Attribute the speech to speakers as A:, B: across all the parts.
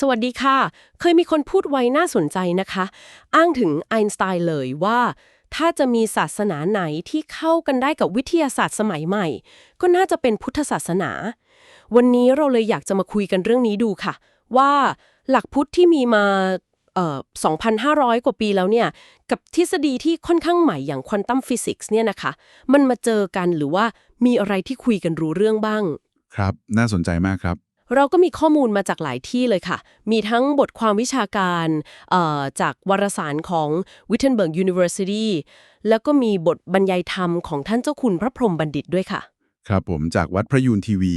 A: สวัสดีค่ะ เคยมีคนพูดไว้น่าสนใจนะคะ อ้างถึงไอน์สไตน์เลยว่า ถ้าจะมีศาสนาไหนที่เข้ากันได้กับวิทยาศาสตร์สมัยใหม่ ก็น่าจะเป็นพุทธศาสนา วันนี้เราเลยอยากจะมาคุยกันเรื่องนี้ดูค่ะ ว่าหลักพุทธที่มีมาเอ่อ2,500 กว่าปีแล้วเนี่ย กับทฤษฎีที่ค่อนข้างใหม่อย่างควอนตัมฟิสิกส์เนี่ยนะคะ มันมาเจอกันหรือว่ามีอะไรที่คุยกันรู้เรื่องบ้าง
B: ครับ น่าสนใจมากครับ
A: เราก็มีข้อมูลมาจากหลายที่เลยค่ะ มีทั้งบทความวิชาการเอ่อจากวารสารของ Wittenberg University แล้วก็มีบทบรรยายธรรมของท่านเจ้าคุณพระพรหมบัณฑิตด้วยค่ะ
B: ครับผมจากวัดพระยูนทีวี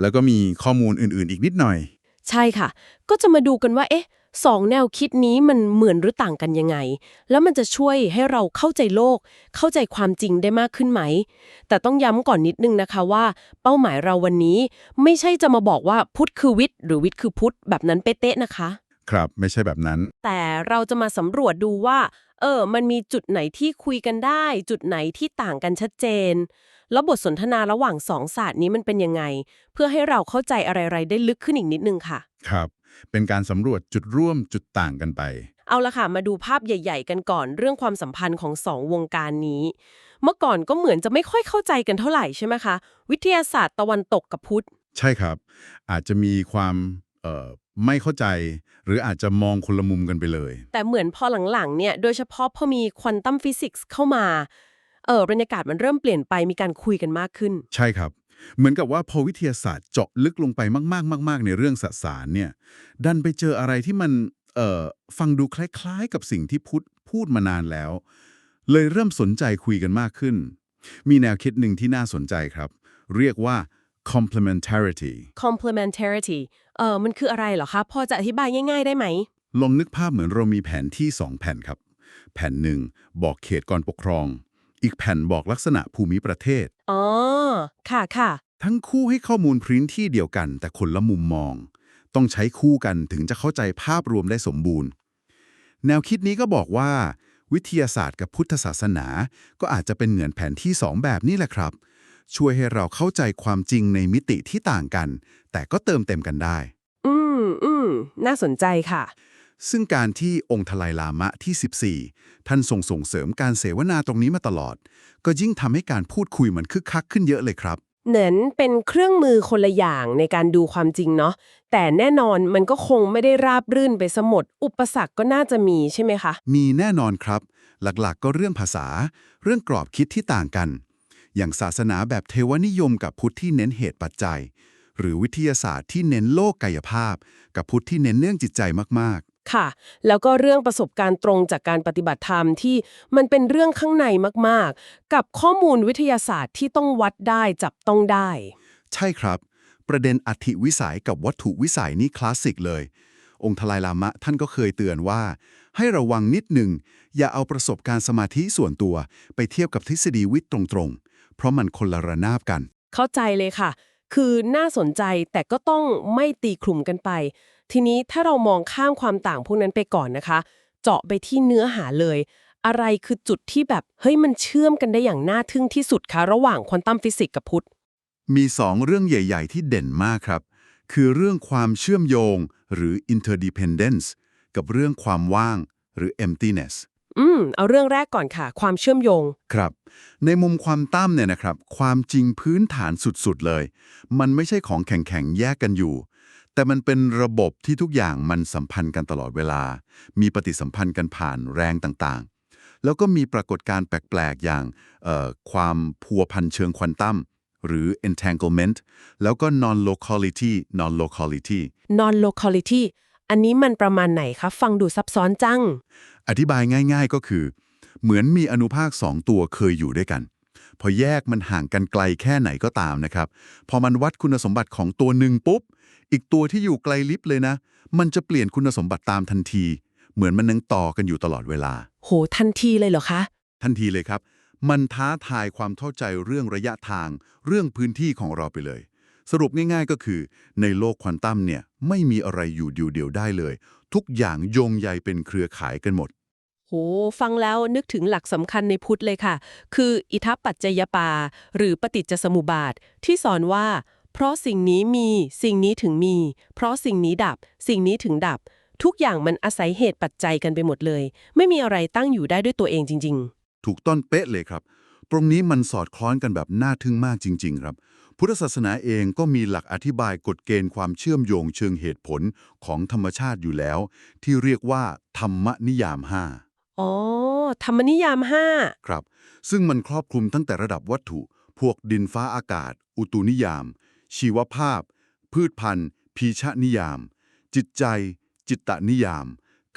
B: แล้วก็มีข้อมูลอื่นๆ อีกนิดหน่อย
A: ใช่ค่ะ ก็จะมาดูกันว่าเอ๊ะ สองแนวคิดนี้มันเหมือนหรือต่างกันยังไง แล้วมันจะช่วยให้เราเข้าใจโลก เข้าใจความจริงได้มากขึ้นไหม แต่ต้องย้ำก่อนนิดนึงนะคะว่า เป้าหมายเราวันนี้ ไม่ใช่จะมาบอกว่าพุทธคือวิทย์หรือวิทย์คือพุทธแบบนั้นเป๊ะๆนะคะ
B: ครับไม่ใช่แบบนั้น
A: แต่เราจะมาสำรวจดูว่า เออ มันมีจุดไหนที่คุยกันได้ จุดไหนที่ต่างกันชัดเจน แล้วบทสนทนาระหว่างสองศาสตร์นี้มันเป็นยังไง เพื่อให้เราเข้าใจอะไรๆได้ลึกขึ้นอีกนิดนึงค่ะ
B: ครับ เป็นการสำรวจจุดร่วมจุดต่างกันไป
A: เอาละค่ะ มาดูภาพใหญ่ ๆ กันก่อนเรื่องความสัมพันธ์ของสองวงการนี้ เมื่อก่อนก็เหมือนจะไม่ค่อยเข้าใจกันเท่าไหร่ใช่ไหมคะ วิทยาศาสตร์ตะวันตกกับพุทธ
B: ใช่ครับ อาจจะมีความเอ่อไม่เข้าใจ หรืออาจจะมองคนละมุมกันไปเลย
A: แต่เหมือนพอหลังๆเนี่ยโดยเฉพาะพอมีควอนตัมฟิสิกส์เข้ามาเออบรรยากาศมันเริ่มเปลี่ยนไปมีการคุยกันมากขึ้น
B: ใช่ครับ เหมือนกับว่าพอวิทยาศาสตร์เจาะลึกลงไปมากๆมาก ๆ ในเรื่องสสารเนี่ย ดันไปเจออะไรที่มันเอ่อฟังดูคล้ายๆ กับสิ่งที่พุทธพูดมานานแล้ว เลยเริ่มสนใจคุยกันมากขึ้น มีแนวคิดหนึ่งที่น่าสนใจครับ เรียกว่า complementarity
A: complementarity เออมันคืออะไรเหรอคะพอจะอธิบายง่ายๆได้ไหม
B: ลองนึกภาพเหมือนเรามีแผนที่ 2 แผ่นครับ แผ่นหนึ่งบอกเขตก่อนปกครอง อีกแผ่นบอกลักษณะภูมิประเทศ
A: อ๋อ ค่ะค่ะ
B: ทั้งคู่ให้ข้อมูลพื้นที่เดียวกัน แต่คนละมุมมอง ต้องใช้คู่กันถึงจะเข้าใจภาพรวมได้สมบูรณ์ แนวคิดนี้ก็บอกว่า วิทยาศาสตร์กับพุทธศาสนา ก็อาจจะเป็นเหมือนแผนที่สองแบบนี้แหละครับ ช่วยให้เราเข้าใจความจริงในมิติที่ต่างกัน แต่ก็เติมเต็มกันได้
A: อืมอืมน่าสนใจค่ะ
B: ซึ่งการที่องค์ทลายลามะที่ 14 ท่านทรงส่งเสริมการเสวนาตรงนี้มาตลอด ก็ยิ่งทำให้การพูดคุยมันคึกคักขึ้นเยอะเลยครับ
A: เหมือนเป็นเครื่องมือคนละอย่างในการดูความจริงเนาะแต่แน่นอนมันก็คงไม่ได้ราบรื่นไปสมด อุปสรรคก็น่าจะมีใช่ไหมคะ
B: มีแน่นอนครับ หลักๆ ก็เรื่องภาษา เรื่องกรอบคิดที่ต่างกัน อย่างศาสนาแบบเทวนิยมกับพุทธที่เน้นเหตุปัจจัย หรือวิทยาศาสตร์ที่เน้นโลกกายภาพ กับพุทธที่เน้นเรื่องจิตใจมาก
A: ค่ะ แล้วก็เรื่องประสบการณ์ตรงจากการปฏิบัติธรรมที่มันเป็นเรื่องข้างในมากๆ กับข้อมูลวิทยาศาสตร์ที่ต้องวัดได้จับต้องได้
B: ๆใช่ครับ ประเด็นอธิวิสัยกับวัตถุวิสัยนี่คลาสสิกเลย องค์ทลายลามะท่านก็เคยเตือนว่า ให้ระวังนิดหนึ่ง อย่าเอาประสบการณ์สมาธิส่วนตัว ไปเทียบกับทฤษฎีวิทย์ตรงๆ เพราะมันคนละระนาบกัน
A: เข้าใจเลยค่ะ คือน่าสนใจแต่ก็ต้องไม่ตีคลุมกันไป ทีนี้ถ้าเรามองข้ามความต่างพวกนั้นไปก่อนนะคะ เจาะไปที่เนื้อหาเลย อะไรคือจุดที่แบบเฮ้ยมันเชื่อมกันได้อย่างน่าทึ่งที่สุดคะระหว่างควอนตัมฟิสิกส์กับพุทธ
B: มีสองเรื่องใหญ่ ๆ ที่เด่นมากครับ คือเรื่องความเชื่อมโยง หรือ interdependence กับเรื่องความว่าง หรือ emptiness
A: อืม เอาเรื่องแรกก่อนค่ะ ความเชื่อมโยง
B: ครับ ในมุมความตั้มเนี่ยนะครับ ความจริงพื้นฐานสุดๆเลย มันไม่ใช่ของแข็งๆ แยกกันอยู่ แต่มันเป็นระบบที่ทุกอย่างมันสัมพันธ์กันตลอดเวลา มีปฏิสัมพันธ์กันผ่านแรงต่างๆ แล้วก็มีปรากฏการณ์แปลก ๆ อย่างเอ่อความพัวพันเชิงควอนตัมหรือ entanglement แล้วก็ non-locality non-locality
A: non locality อันนี้มันประมาณไหนคะ ฟังดูซับซ้อนจัง
B: อธิบายง่าย ๆก็คือ เหมือนมีอนุภาคสองตัวเคยอยู่ด้วยกัน พอแยกมันห่างกันไกลแค่ไหนก็ตามนะครับ พอมันวัดคุณสมบัติของตัวหนึ่งปุ๊บ อีกตัวที่อยู่ไกลลิบเลยนะ มันจะเปลี่ยนคุณสมบัติตามทันที เหมือนมันยังต่อกันอยู่ตลอดเวลา
A: โห ทันทีเลยเหรอคะ
B: ทันทีเลยครับ มันท้าทายความเข้าใจเรื่องระยะทาง เรื่องพื้นที่ของเราไปเลย สรุปง่ายๆก็คือ ในโลกควอนตัมเนี่ยไม่มีอะไรอยู่เดียวๆได้เลย ทุกอย่างโยงใยเป็นเครือข่ายกันหมด
A: โหฟังแล้วนึกถึงหลักสำคัญในพุทธเลยค่ะ คืออิทัปปัจจยปา หรือปฏิจจสมุปบาท ที่สอนว่า เพราะสิ่งนี้มี สิ่งนี้ถึงมี เพราะสิ่งนี้ดับ สิ่งนี้ถึงดับ ทุกอย่างมันอาศัยเหตุปัจจัยกันไปหมดเลย ไม่มีอะไรตั้งอยู่ได้ด้วยตัวเองจริง
B: ถูกต้นเป๊ะเลยครับ ตรงนี้มันสอดคล้องกันแบบน่าทึ่งมากจริง ๆ ครับ พุทธศาสนาเองก็มีหลักอธิบายกฎเกณฑ์ความเชื่อมโยงเชิงเหตุผลของธรรมชาติอยู่แล้ว ที่เรียกว่าธรรมนิยาม5
A: ๆอ๋อธรรมนิยามห้า
B: ครับ ซึ่งมันครอบคลุมตั้งแต่ระดับวัตถุ พวกดินฟ้าอากาศ อุตุนิยาม ชีวภาพ พืชพันธุ์พีชนิยาม จิตใจ จิตตนิยาม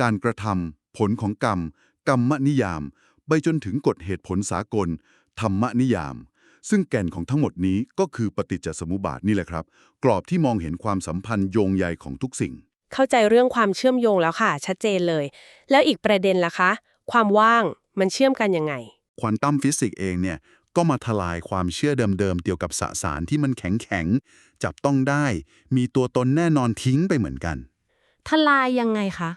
B: การกระทำผลของกรรม กรรมนิยาม ไปจนถึงกฎเหตุผลสากล ธรรมนิยาม ซึ่งแก่นของทั้งหมดนี้ก็คือปฏิจจสมุปบาทนี่แหละครับ กรอบที่มองเห็นความสัมพันธ์โยงใยของทุกสิ่ง
A: เข้าใจเรื่องความเชื่อมโยงแล้วค่ะ ชัดเจนเลย แล้วอีกประเด็นล่ะคะ ความว่างมันเชื่อมกันยังไง
B: ควอนตัมฟิสิกส์เองเนี่ย ก็มาทลายความเชื่อเดิมๆเกี่ยวกับสสารที่มันแข็งๆจับต้องได้ มีตัวตนแน่นอนทิ้งไปเหมือนกัน
A: ทลายยังไงคะ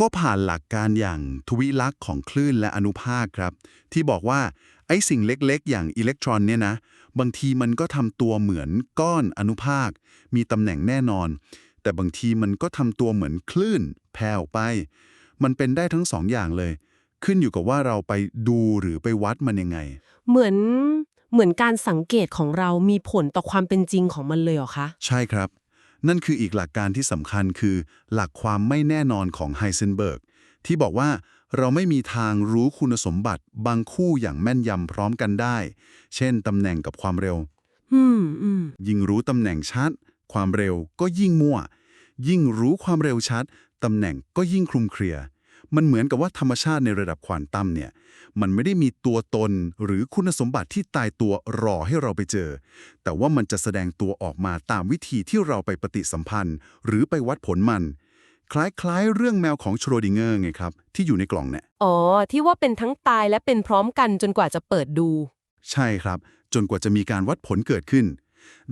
B: ก็ผ่านหลักการอย่างทวิลักษณ์ของคลื่นและอนุภาคครับ ที่บอกว่าไอ้สิ่งเล็กๆ อย่างอิเล็กตรอนเนี่ยนะ บางทีมันก็ทำตัวเหมือนก้อนอนุภาค มีตำแหน่งแน่นอน แต่บางทีมันก็ทำตัวเหมือนคลื่น แผ่วไป มันเป็นได้ทั้งสองอย่างเลย ขึ้นอยู่กับว่าเราไปดูหรือไปวัดมันยังไง
A: เหมือนเหมือนการสังเกตของเรามีผลต่อความเป็นจริงของมันเลยเหรอคะ
B: ใช่ครับ นั่นคืออีกหลักการที่สำคัญคือ หลักความไม่แน่นอนของไฮเซนเบิร์กที่บอกว่าเราไม่มีทางรู้คุณสมบัติบางคู่อย่างแม่นยำพร้อมกันได้ เช่นตำแหน่งกับความเร็ว
A: อืมอืม
B: ยิ่งรู้ตำแหน่งชัด ความเร็วก็ยิ่งมั่ว ยิ่งรู้ความเร็วชัด ตำแหน่งก็ยิ่งคลุมเครือ มันเหมือนกับว่าธรรมชาติในระดับควอนตัมเนี่ย มันไม่ได้มีตัวตนหรือคุณสมบัติที่ตายตัวรอให้เราไปเจอ แต่ว่ามันจะแสดงตัวออกมาตามวิธีที่เราไปปฏิสัมพันธ์ หรือไปวัดผลมัน คล้ายๆ เรื่องแมวของโชรดิงเกอร์ไงครับ ที่อยู่ในกล่องเนี่ย
A: อ๋อ ที่ว่าเป็นทั้งตายและเป็นพร้อมกันจนกว่าจะเปิดดู
B: ใช่ครับ จนกว่าจะมีการวัดผลเกิดขึ้น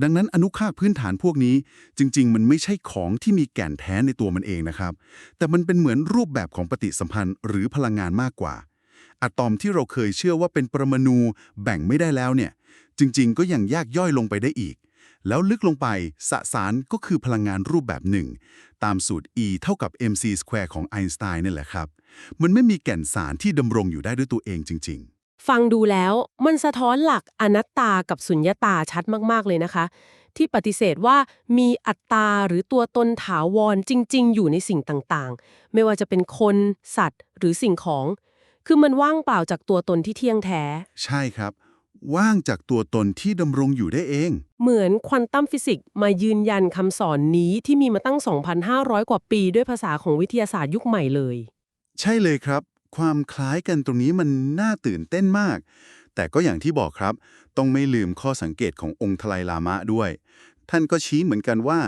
B: ดังนั้นอนุภาคพื้นฐานพวกนี้ จริง ๆ มันไม่ใช่ของที่มีแก่นแท้ในตัวมันเองนะครับ แต่มันเป็นเหมือนรูปแบบของปฏิสัมพันธ์ หรือพลังงานมากกว่า อะตอมที่เราเคยเชื่อว่าเป็นปรมาณูแบ่งไม่ได้แล้วเนี่ย จริงๆ ก็ยังแยกย่อยลงไปได้อีก แล้วลึกลงไปสสารก็คือพลังงานรูปแบบหนึ่ง ตามสูตร E เท่ากับ mc square ของไอน์สไตน์นี่แหละครับ มันไม่มีแก่นสารที่ดำรงอยู่ได้ด้วยตัวเองจริง ๆ
A: ฟังดูแล้วมันสะท้อนหลักอนัตตากับสุญญตาชัดมากๆเลยนะคะ ที่ปฏิเสธว่ามีอัตตาหรือตัวตนถาวรจริง ๆ อยู่ในสิ่งต่างๆ ไม่ว่าจะเป็นคน สัตว์ หรือสิ่งของ คือมันว่างเปล่าจากตัวตนที่เที่ยงแท้
B: ใช่ครับ ว่างจากตัวตนที่ดำรงอยู่ได้เอง
A: เหมือนควอนตัมฟิสิกส์มายืนยันคำสอนนี้ที่มีมาตั้ง 2,500 กว่าปีด้วยภาษาของวิทยาศาสตร์ยุคใหม่เลย
B: ใช่เลยครับ ความคล้ายกันตรงนี้มันน่าตื่นเต้นมาก แต่ก็อย่างที่บอกครับ ต้องไม่ลืมข้อสังเกตขององค์ทลายลามะด้วย ท่านก็ชี้เหมือนกันว่า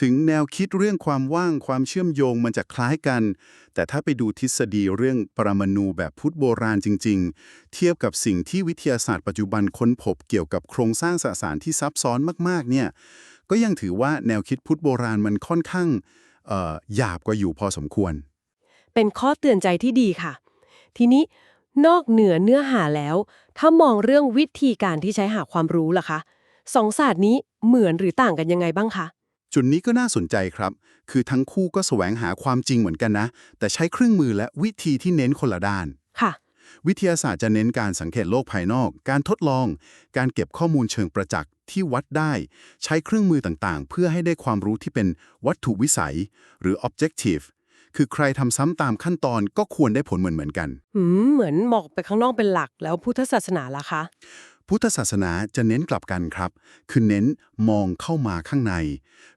B: ถึงแนวคิดเรื่องความว่างความเชื่อมโยงมันจะคล้ายกัน แต่ถ้าไปดูทฤษฎีเรื่องปรมาณูแบบพุทธโบราณจริง ๆ เทียบกับสิ่งที่วิทยาศาสตร์ปัจจุบันค้นพบเกี่ยวกับโครงสร้างสสารที่ซับซ้อนมากๆ เนี่ย ก็ยังถือว่าแนวคิดพุทธโบราณมันค่อนข้างหยาบกว่าอยู่พอสมควร
A: เป็นข้อเตือนใจที่ดีค่ะ ทีนี้นอกเหนือเนื้อหาแล้ว ถ้ามองเรื่องวิธีการที่ใช้หาความรู้ล่ะคะสองศาสตร์นี้เหมือนหรือต่างกันยังไงบ้างคะ
B: จุดนี้ก็น่าสนใจครับ คือทั้งคู่ก็แสวงหาความจริงเหมือนกันนะ แต่ใช้เครื่องมือและวิธีที่เน้นคนละด้าน
A: ค่ะ
B: วิทยาศาสตร์จะเน้นการสังเกตโลกภายนอก การทดลอง การเก็บข้อมูลเชิงประจักษ์ที่วัดได้ ใช้เครื่องมือต่างๆ เพื่อให้ได้ความรู้ที่เป็นวัตถุวิสัย หรือ objective คือใครทำซ้ำตามขั้นตอนก็ควรได้ผลเหมือนเหมือนๆกัน
A: หืม เหมือนมองไปข้างนอกเป็นหลักแล้วพุทธศาสนาล่ะคะ
B: พุทธศาสนาจะเน้นกลับกันครับ คือเน้นมองเข้ามาข้างใน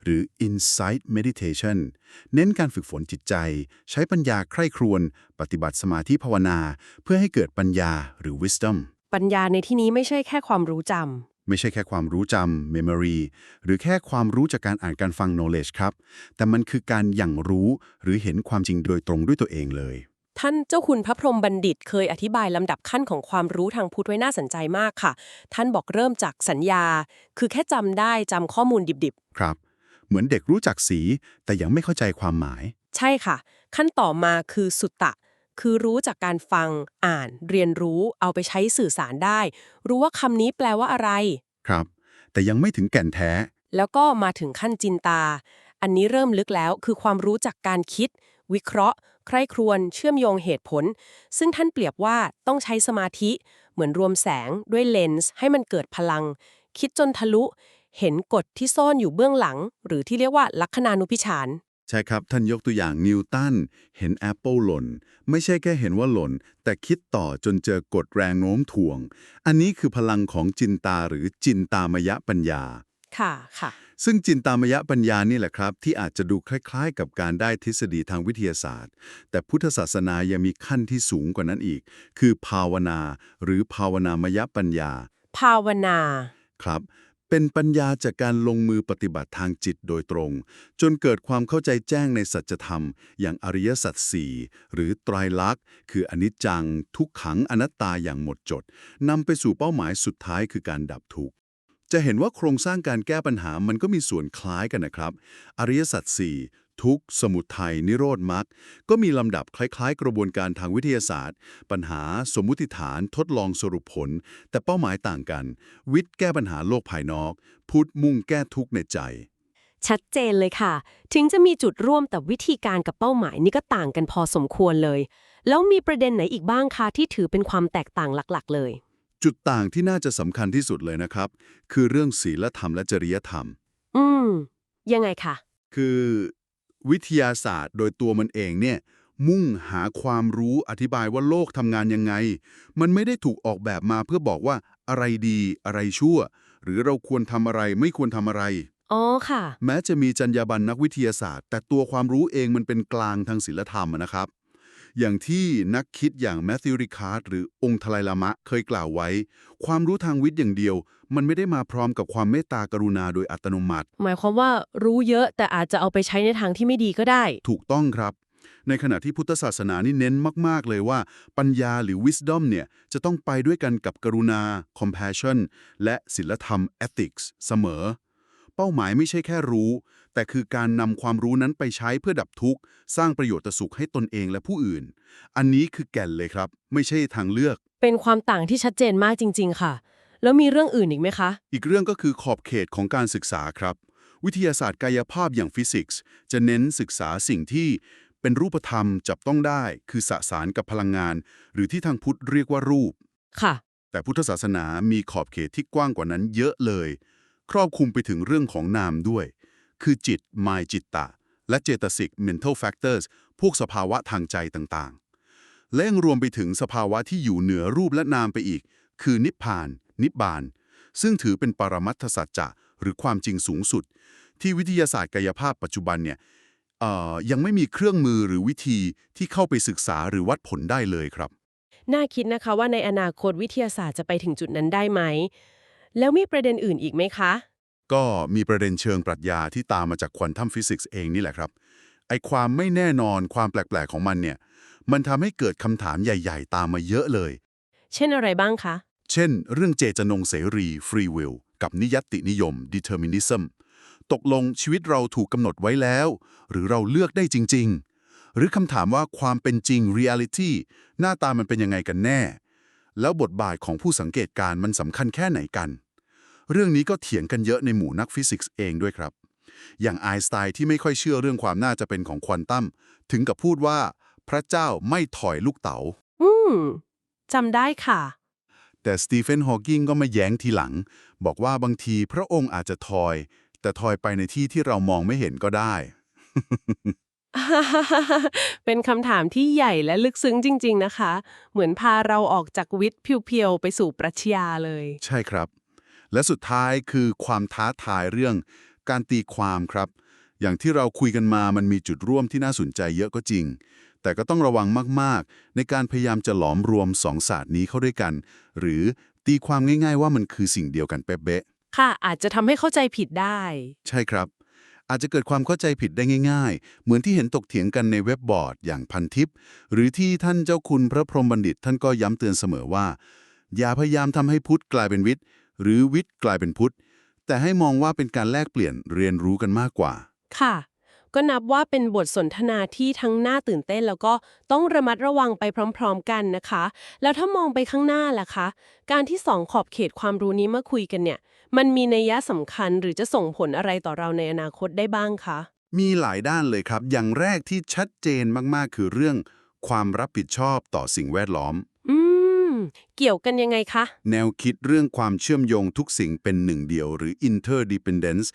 B: หรือ insight meditation เน้นการฝึกฝนจิตใจ ใช้ปัญญาใคร่ครวญปฏิบัติสมาธิภาวนา เพื่อให้เกิดปัญญาหรือ wisdom
A: ปัญญาในที่นี้ไม่ใช่แค่ความรู้จำ
B: ไม่ใช่แค่ความรู้จำ memory หรือแค่ความรู้จากการอ่านการฟัง knowledge ครับ แต่มันคือการอย่างรู้หรือเห็นความจริงโดยตรงด้วยตัวเองเลย
A: ท่านเจ้าคุณพระพรหมบัณฑิตเคยอธิบายลำดับขั้นของความรู้ทางพุทธไว้น่าสนใจมากค่ะ ท่านบอกเริ่มจากสัญญา คือแค่จำได้จำข้อมูลดิบ
B: ครับ เหมือนเด็กรู้จักสี แต่ยังไม่เข้าใจความหมาย
A: ๆใช่ค่ะ ขั้นต่อมาคือสุตตะ คือรู้จากการฟัง อ่าน เรียนรู้ เอาไปใช้สื่อสารได้ รู้ว่าคำนี้แปลว่าอะไร
B: ครับ แต่ยังไม่ถึงแก่นแท้
A: แล้วก็มาถึงขั้นจินตา อันนี้เริ่มลึกแล้วคือความรู้จากการคิด วิเคราะห์ ใคร่ครวญเชื่อมโยงเหตุผล ซึ่งท่านเปรียบว่าต้องใช้สมาธิเหมือนรวมแสงด้วยเลนส์ให้มันเกิดพลัง คิดจนทะลุ เห็นกฎที่ซ่อนอยู่เบื้องหลัง หรือที่เรียกว่าลัคนานุพิชาน
B: ใช่ครับ ท่านยกตัวอย่างนิวตันเห็นแอปเปิลหล่น ไม่ใช่แค่เห็นว่าหล่น แต่คิดต่อจนเจอกฎแรงโน้มถ่วง อันนี้คือพลังของจินตาหรือจินตามยะปัญญา
A: ค่ะค่ะ
B: ซึ่งจินตามยปัญญานี่แหละครับ ที่อาจจะดูคล้ายๆ กับการได้ทฤษฎีทางวิทยาศาสตร์ แต่พุทธศาสนายังมีขั้นที่สูงกว่านั้นอีก คือภาวนา หรือภาวนามยปัญญา
A: ภาวนา
B: ครับเป็นปัญญาจากการลงมือปฏิบัติทางจิตโดยตรง จนเกิดความเข้าใจแจ้งในสัจธรรม อย่างอริยสัจสี่หรือไตรลักษณ์ คืออนิจจัง ทุกขังอนัตตาอย่างหมดจดนำไปสู่เป้าหมายสุดท้ายคือการดับทุกข์ จะเห็นว่าโครงสร้างการแก้ปัญหามันก็มีส่วนคล้ายกันนะครับ อริยสัจสี่ทุกสมุทัย นิโรธมรรคก็มีลำดับคล้ายๆ กระบวนการทางวิทยาศาสตร์ ปัญหาสมมุติฐานทดลองสรุปผล แต่เป้าหมายต่างกัน วิทย์แก้ปัญหาโลกภายนอก พุทธมุ่งแก้ทุกในใจ
A: ชัดเจนเลยค่ะ ถึงจะมีจุดร่วมแต่วิธีการกับเป้าหมายนี่ก็ต่างกันพอสมควรเลย แล้วมีประเด็นไหนอีกบ้างคะที่ถือเป็นความแตกต่างหลักๆ เลย
B: จุดต่างที่น่าจะสำคัญที่สุดเลยนะครับ คือเรื่องศีลธรรมและจริยธรรม
A: อืม ยังไงคะ
B: คือวิทยาศาสตร์โดยตัวมันเองเนี่ย มุ่งหาความรู้อธิบายว่าโลกทำงานยังไง มันไม่ได้ถูกออกแบบมาเพื่อบอกว่าอะไรดีอะไรชั่ว หรือเราควรทำอะไรไม่ควรทำอะไร
A: อ๋อค่ะ
B: แม้จะมีจรรยาบรรณนักวิทยาศาสตร์ แต่ตัวความรู้เองมันเป็นกลางทางศิลธรรมอะนะครับ อย่างที่นักคิดอย่างแมทธิวริคาร์ดหรือองค์ทไลลามะเคยกล่าวไว้ ความรู้ทางวิทย์อย่างเดียว มันไม่ได้มาพร้อมกับความเมตตากรุณาโดยอัตโนมัติ
A: หมายความว่ารู้เยอะแต่อาจจะเอาไปใช้ในทางที่ไม่ดีก็ได้
B: ถูกต้องครับ ในขณะที่พุทธศาสนานี่เน้นมาก ๆ เลยว่า ปัญญาหรือ wisdom เนี่ยจะต้องไปด้วยกันกับกรุณา compassion และศิลธรรม ethics เสมอ เป้าหมายไม่ใช่แค่รู้ แต่คือการนำความรู้นั้นไปใช้เพื่อดับทุกข์ สร้างประโยชน์ต่อสุขให้ตนเองและผู้อื่น อันนี้คือแก่นเลยครับ ไม่ใช่ทางเลือก
A: เป็นความต่างที่ชัดเจนมากจริง ๆ ค่ะ แล้วมีเรื่องอื่นอีกไหมคะ
B: อีกเรื่องก็คือขอบเขตของการศึกษาครับ วิทยาศาสตร์กายภาพอย่างฟิสิกส์ จะเน้นศึกษาสิ่งที่เป็นรูปธรรมจับต้องได้ คือสสารกับพลังงาน หรือที่ทางพุทธเรียกว่ารูป
A: ค่ะ
B: แต่พุทธศาสนามีขอบเขตที่กว้างกว่านั้นเยอะเลย ครอบคลุมไปถึงเรื่องของนามด้วย คือจิตมายจิตตะ และเจตสิก mental factors พวกสภาวะทางใจต่างๆ และยังรวมไปถึงสภาวะที่อยู่เหนือรูปและนามไปอีก คือนิพพาน นิบาน ซึ่งถือเป็นปรมัตถสัจจะหรือความจริงสูงสุด ที่วิทยาศาสตร์กายภาพปัจจุบันเนี่ยยังไม่มีเครื่องมือหรือวิธีที่เข้าไปศึกษาหรือวัดผลได้เลยครับ
A: น่าคิดนะคะว่าในอนาคตวิทยาศาสตร์จะไปถึงจุดนั้นได้ไหม แล้วมีประเด็นอื่นอีกไหมคะ
B: ก็มีประเด็นเชิงปรัชญาที่ตามมาจากควอนตัมฟิสิกส์เองนี่แหละครับ ไอความไม่แน่นอนความแปลก ๆ ของมันเนี่ย มันทำให้เกิดคำถามใหญ่ ๆ ตามมาเยอะเลย
A: เช่นอะไรบ้างคะ
B: เช่น เรื่องเจตจำนงเสรี free will กับนิยัตตินิยม determinism ตกลงชีวิตเราถูกกำหนดไว้แล้ว หรือเราเลือกได้จริง ๆ หรือคำถามว่าความเป็นจริง reality หน้าตามันเป็นยังไงกันแน่ แล้วบทบาทของผู้สังเกตการณ์มันสำคัญแค่ไหนกัน เรื่องนี้ก็เถียงกันเยอะในหมู่นักฟิสิกส์เองด้วยครับ อย่างไอน์สไตน์ที่ไม่ค่อยเชื่อเรื่องความน่าจะเป็นของควอนตัมถึงกับพูดว่า พระเจ้าไม่ถอยลูกเต๋า
A: อืมจำได้ค่ะ
B: แต่สตีเฟนฮอว์กิงก็มาแย้งทีหลัง บอกว่าบางทีพระองค์อาจจะทอย แต่ทอยไปในที่ที่เรามองไม่เห็นก็ได้
A: เป็นคำถามที่ใหญ่และลึกซึ้งจริง ๆ นะคะ เหมือนพาเราออกจากวิทย์เพียวๆ ไปสู่ปรัชญาเลย
B: ใช่ครับ และสุดท้ายคือความท้าทายเรื่องการตีความครับ อย่างที่เราคุยกันมามันมีจุดร่วมที่น่าสนใจเยอะก็จริง แต่ก็ต้องระวังมากๆ ในการพยายามจะหลอมรวมสองศาสตร์นี้เข้าด้วยกัน หรือตีความง่าย ๆ ว่ามันคือสิ่งเดียวกันเป๊ะ
A: ค่ะอาจจะทำให้เข้าใจผิดได้
B: ๆใช่ครับ อาจจะเกิดความเข้าใจผิดได้ง่าย ๆ เหมือนที่เห็นตกเถียงกันในเว็บบอร์ดอย่างพันทิป หรือที่ท่านเจ้าคุณพระพรหมบัณฑิต ท่านก็ย้ำเตือนเสมอว่า อย่าพยายามทำให้พุทธกลายเป็นวิทย์ หรือวิทย์กลายเป็นพุทธ แต่ให้มองว่าเป็นการแลกเปลี่ยนเรียนรู้กันมากกว่า
A: ค่ะ ก็นับว่าเป็นบทสนทนาที่ทั้งน่าตื่นเต้น แล้วก็ต้องระมัดระวังไปพร้อม ๆ กันนะคะ แล้วถ้ามองไปข้างหน้าล่ะคะ การที่สองขอบเขตความรู้นี้มาคุยกันเนี่ย มันมีนัยยะสำคัญหรือจะส่งผลอะไรต่อเราในอนาคตได้บ้างคะ
B: มีหลายด้านเลยครับ อย่างแรกที่ชัดเจนมากๆ คือเรื่อง ความรับผิดชอบต่อสิ่งแวดล้อม
A: อืม เกี่ยวกันยังไงคะ
B: แนวคิดเรื่องความเชื่อมโยงทุกสิ่งเป็นหนึ่งเดียวหรือ interdependence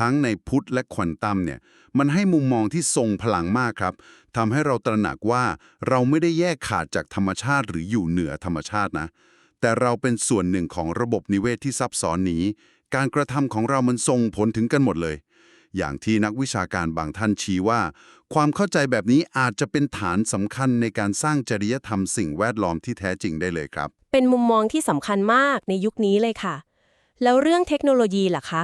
B: ทั้งในพุทธและควอนตัมเนี่ย มันให้มุมมองที่ทรงพลังมากครับทำให้เราตระหนักว่าเราไม่ได้แยกขาดจากธรรมชาติหรืออยู่เหนือธรรมชาตินะ แต่เราเป็นส่วนหนึ่งของระบบนิเวศที่ซับซ้อนนี้ การกระทำของเรามันส่งผลถึงกันหมดเลย อย่างที่นักวิชาการบางท่านชี้ว่า ความเข้าใจแบบนี้อาจจะเป็นฐานสำคัญในการสร้างจริยธรรมสิ่งแวดล้อมที่แท้จริงได้เลยครับ
A: เป็นมุมมองที่สำคัญมากในยุคนี้เลยค่ะ แล้วเรื่องเทคโนโลยีล่ะคะ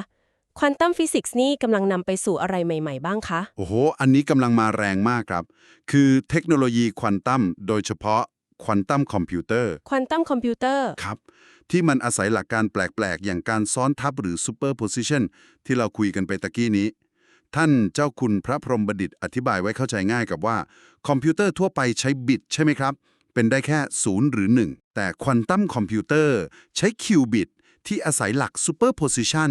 A: ควอนตัมฟิสิกส์นี่กำลังนำไปสู่อะไรใหม่ ๆ บ้างคะ
B: โอ้โห อันนี้กำลังมาแรงมากครับ คือเทคโนโลยีควอนตัมโดยเฉพาะควอนตัมคอมพิวเตอร์
A: ควอนตัมคอมพิวเตอร์
B: ครับ ที่มันอาศัยหลักการแปลก ๆ อย่างการซ้อนทับหรือ superposition ที่เราคุยกันไปตะกี้นี้ ท่านเจ้าคุณพระพรหมบดิตอธิบายไว้เข้าใจง่ายกับว่า คอมพิวเตอร์ทั่วไปใช้บิตใช่ไหมครับ เป็นได้แค่ 0 หรือ 1 แต่ควอนตัมคอมพิวเตอร์ใช้คิวบิตที่อาศัยหลัก superposition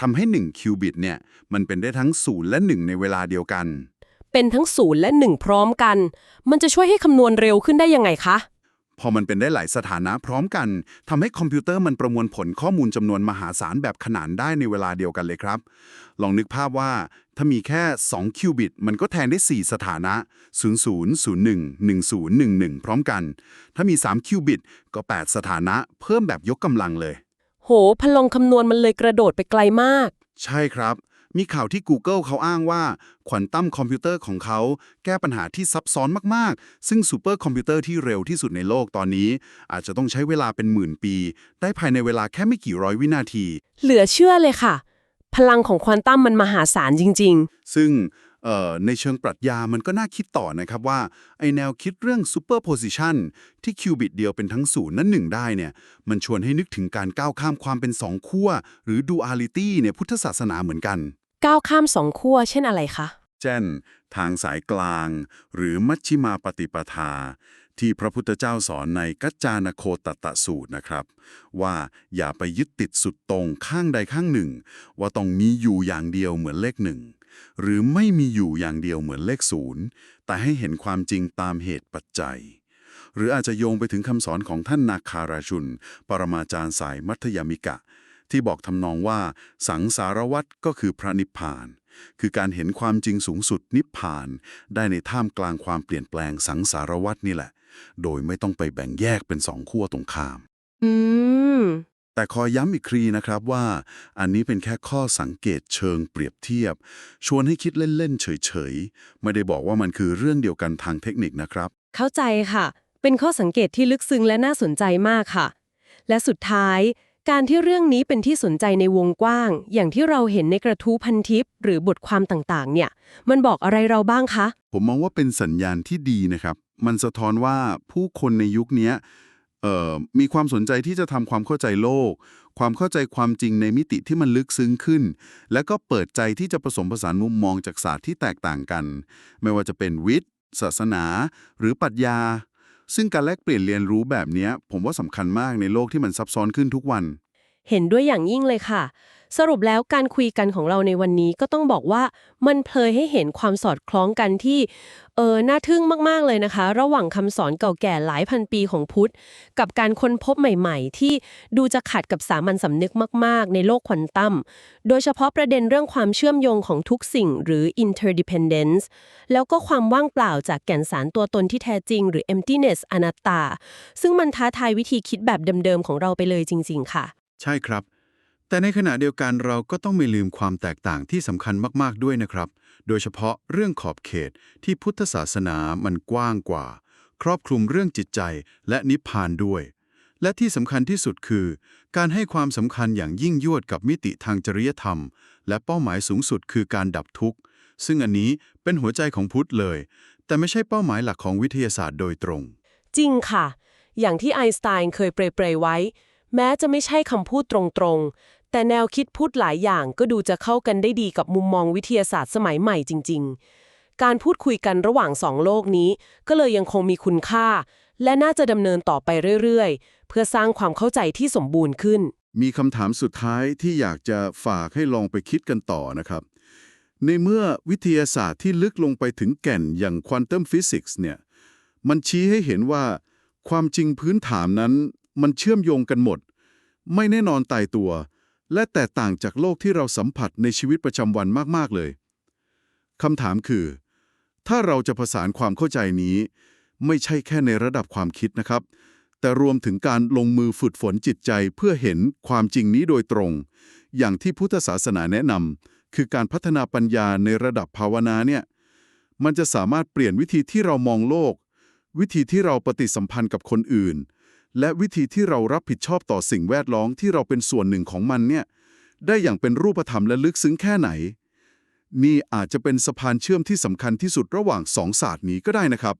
B: ทำให้1คิวบิตเนี่ยมันเป็นได้ทั้ง 0 และ 1 ในเวลาเดียวกัน
A: เป็นทั้งศูนย์และหนึ่งพร้อมกัน มันจะช่วยให้คำนวณเร็วขึ้นได้ยังไงคะ
B: พอมันเป็นได้หลายสถานะพร้อมกันทำให้คอมพิวเตอร์มันประมวลผลข้อมูลจำนวนมหาศาลแบบขนานได้ในเวลาเดียวกันเลยครับ ลองนึกภาพว่าถ้ามีแค่ 2 คิวบิต มันก็แทนได้ 4 สถานะ 00 01 10 11 พร้อมกัน ถ้ามี 3 คิวบิต ก็ 8 สถานะ เพิ่มแบบยกกำลังเลย
A: โห พลังคำนวณมันเลยกระโดดไปไกลมาก
B: ใช่ครับ มีข่าวที่ Google เขาอ้างว่าควอนตัมคอมพิวเตอร์ของเขาแก้ปัญหาที่ซับซ้อนมากๆ ซึ่งซูเปอร์คอมพิวเตอร์ที่เร็วที่สุดในโลกตอนนี้ อาจจะต้องใช้เวลาเป็นหมื่นปี ได้ภายในเวลาแค่ไม่กี่ร้อยวินาที
A: เหลือเชื่อเลยค่ะ พลังของควอนตัมมันมหาศาลจริง
B: ซึ่งเอ่อในเชิงปรัชญามันก็น่าคิดต่อนะครับว่า ไอแนวคิดเรื่อง superposition ที่คิวบิตเดียวเป็นทั้งศูนย์นั้นหนึ่งได้เนี่ย มันชวนให้นึกถึงการก้าวข้ามความเป็นสองขั้วหรือ duality ในพุทธศาสนาเหมือนกัน
A: ๆ ก้าวข้ามสองขั้วเช่นอะไรคะ
B: เช่นทางสายกลาง หรือมัชชิมาปฏิปทา ที่พระพุทธเจ้าสอนในกัจจานโคตตะสูตรนะครับ ว่าอย่าไปยึดติดสุดตรงข้างใดข้างหนึ่ง ว่าต้องมีอยู่อย่างเดียวเหมือนเลขหนึ่งหรือไม่มีอยู่อย่างเดียวเหมือนเลขศูนย์แต่ให้เห็นความจริงตามเหตุปัจจัย หรืออาจจะโยงไปถึงคำสอนของท่านนาคาราชุน ปรมาจารย์สายมัธยมิกะ ที่บอกทำนองว่า สังสารวัตรก็คือพระนิพพาน คือการเห็นความจริงสูงสุดนิพพาน ได้ในท่ามกลางความเปลี่ยนแปลงสังสารวัตรนี่แหละ โดยไม่ต้องไปแบ่งแยกเป็นสองขั้วตรงข้าม
A: อืม
B: แต่ขอย้ำอีกครีนะครับว่า อันนี้เป็นแค่ข้อสังเกตเชิงเปรียบเทียบ ชวนให้คิดเล่น ๆ เฉย ๆ ไม่ได้บอกว่ามันคือเรื่องเดียวกันทางเทคนิคนะครับ
A: เข้าใจค่ะ เป็นข้อสังเกตที่ลึกซึ้งและน่าสนใจมากค่ะ และสุดท้าย การที่เรื่องนี้เป็นที่สนใจในวงกว้าง อย่างที่เราเห็นในกระทู้พันทิป หรือบทความต่างๆ เนี่ย มันบอกอะไรเราบ้างคะ
B: ผมมองว่าเป็นสัญญาณที่ดีนะครับ มันสะท้อนว่าผู้คนในยุคนี้เอ่อมีความสนใจที่จะทำความเข้าใจโลก ความเข้าใจความจริงในมิติที่มันลึกซึ้งขึ้น และก็เปิดใจที่จะผสมผสานมุมมองจากศาสตร์ที่แตกต่างกัน ไม่ว่าจะเป็นวิทย์ ศาสนา หรือปรัชญา ซึ่งการแลกเปลี่ยนเรียนรู้แบบนี้ผมว่าสำคัญมากในโลกที่มันซับซ้อนขึ้นทุกวัน
A: เห็นด้วยอย่างยิ่งเลยค่ะ สรุปแล้วการคุยกันของเราในวันนี้ก็ต้องบอกว่ามันเพลยให้เห็นความสอดคล้องกันที่เออน่าทึ่งมาก ๆ เลยนะคะ ระหว่างคำสอนเก่าแก่หลายพันปีของพุทธ กับการค้นพบใหม่ ๆ ที่ดูจะขัดกับสามัญสำนึกมาก ๆ ในโลกควอนตัม โดยเฉพาะประเด็นเรื่องความเชื่อมโยงของทุกสิ่งหรือ interdependence แล้วก็ความว่างเปล่าจากแก่นสารตัวตนที่แท้จริง หรือ emptiness อนัตตา ซึ่งมันท้าทายวิธีคิดแบบเดิม ๆ ของเราไปเลยจริง ๆ ค่ะ
C: ใช่ครับ แต่ในขณะเดียวกันเราก็ต้องไม่ลืมความแตกต่างที่สำคัญมากๆด้วยนะครับ โดยเฉพาะเรื่องขอบเขตที่พุทธศาสนามันกว้างกว่า ครอบคลุมเรื่องจิตใจและนิพพานด้วย และที่สำคัญที่สุดคือ การให้ความสำคัญอย่างยิ่งยวดกับมิติทางจริยธรรม และเป้าหมายสูงสุดคือการดับทุกข์ ซึ่งอันนี้เป็นหัวใจของพุทธเลย แต่ไม่ใช่เป้าหมายหลักของวิทยาศาสตร์โดยตรง
A: จริงค่ะ อย่างที่ไอน์สไตน์เคยเปรยๆไว้ แม้จะไม่ใช่คำพูดตรงๆ แต่แนวคิดพูดหลายอย่างก็ดูจะเข้ากันได้ดีกับมุมมองวิทยาศาสตร์สมัยใหม่จริง ๆ การพูดคุยกันระหว่างสองโลกนี้ ก็เลยยังคงมีคุณค่า และน่าจะดำเนินต่อไปเรื่อยๆ เพื่อสร้างความเข้าใจที่สมบูรณ์ขึ้น
B: มีคำถามสุดท้ายที่อยากจะฝากให้ลองไปคิดกันต่อนะครับ ในเมื่อวิทยาศาสตร์ที่ลึกลงไปถึงแก่นอย่างควอนตัมฟิสิกส์เนี่ย มันชี้ให้เห็นว่า ความจริงพื้นฐานนั้นมันเชื่อมโยงกันหมด ไม่แน่นอนตายตัว และแตกต่างจากโลกที่เราสัมผัสในชีวิตประจำวันมาก ๆ เลยคำถามคือ ถ้าเราจะผสานความเข้าใจนี้ ไม่ใช่แค่ในระดับความคิดนะครับ แต่รวมถึงการลงมือฝึกฝนจิตใจเพื่อเห็นความจริงนี้โดยตรง อย่างที่พุทธศาสนาแนะนำคือการพัฒนาปัญญาในระดับภาวนาเนี่ยมันจะสามารถเปลี่ยนวิธีที่เรามองโลก วิธีที่เราปฏิสัมพันธ์กับคนอื่น และวิธีที่เรารับผิดชอบต่อสิ่งแวดล้อมที่เราเป็นส่วนหนึ่งของมันเนี่ยได้อย่างเป็นรูปธรรมและลึกซึ้งแค่ไหน นี่อาจจะเป็นสะพานเชื่อมที่สำคัญที่สุดระหว่างสองศาสตร์นี้ก็ได้นะครับ